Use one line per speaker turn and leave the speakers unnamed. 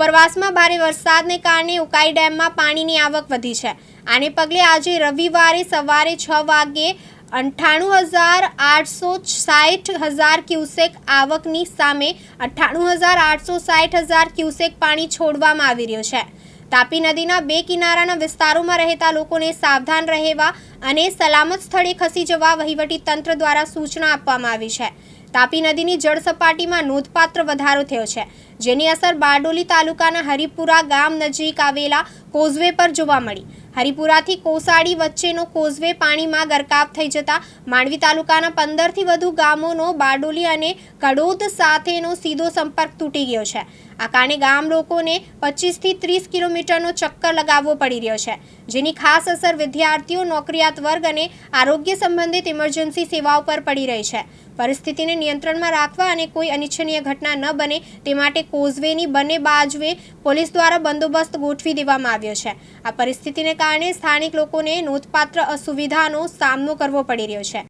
ઉપરવાસમાં ભારે વરસાદને કારણે ઉકાઈ ડેમમાં પાણીની આવક વધી છે. આને પગલે આજે રવિવારે સવારે છ વાગ્યે અઠ્ઠાણું હજાર આઠસો સાઠ હજાર ક્યુસેક આવકની સામે અઠ્ઠાણું હજાર આઠસો સાઠ હજાર ક્યુસેક પાણી છોડવામાં આવી રહ્યું છે. તાપી નદીના બે કિનારાના વિસ્તારોમાં રહેતા લોકોને સાવધાન રહેવા અને સલામત સ્થળે ખસી જવા વહીવટી તંત્ર દ્વારા સૂચના આપવામાં આવી છે. તાપી નદીની જળ સપાટીમાં નોંધપાત્ર વધારો થયો છે, જેની અસર બારડોલી તાલુકાના હરિપુરા ગામ નજીક આવેલા કોઝવે પર જોવા મળી. હરિપુરાથી કોસાડી વચ્ચેનો કોઝવે પાણીમાં ગરકાવ થઈ જતા માંડવી તાલુકાના પંદરથી વધુ ગામોનો બારડોલી અને કડોદ સાથેનો સીધો સંપર્ક તૂટી ગયો છે. આ કારણે ગામ લોકોને પચીસથી ત્રીસ કિલોમીટરનો ચક્કર લગાવવો પડી રહ્યો છે. જેની ખાસ અસર વિદ્યાર્થીઓ, નોકરિયાત વર્ગ અને આરોગ્ય સંબંધિત ઇમરજન્સી સેવાઓ પર પડી રહી છે. પરિસ્થિતિને નિયંત્રણમાં રાખવા અને કોઈ અનિચ્છનીય ઘટના ન બને તે માટે કોઝવેની બંને બાજુએ પોલીસ દ્વારા બંદોબસ્ત ગોઠવી દેવામાં આવ્યો છે. આ પરિસ્થિતિને કારણે સ્થાનિક લોકોને નોંધપાત્ર અસુવિધાનો સામનો કરવો પડી રહ્યો છે.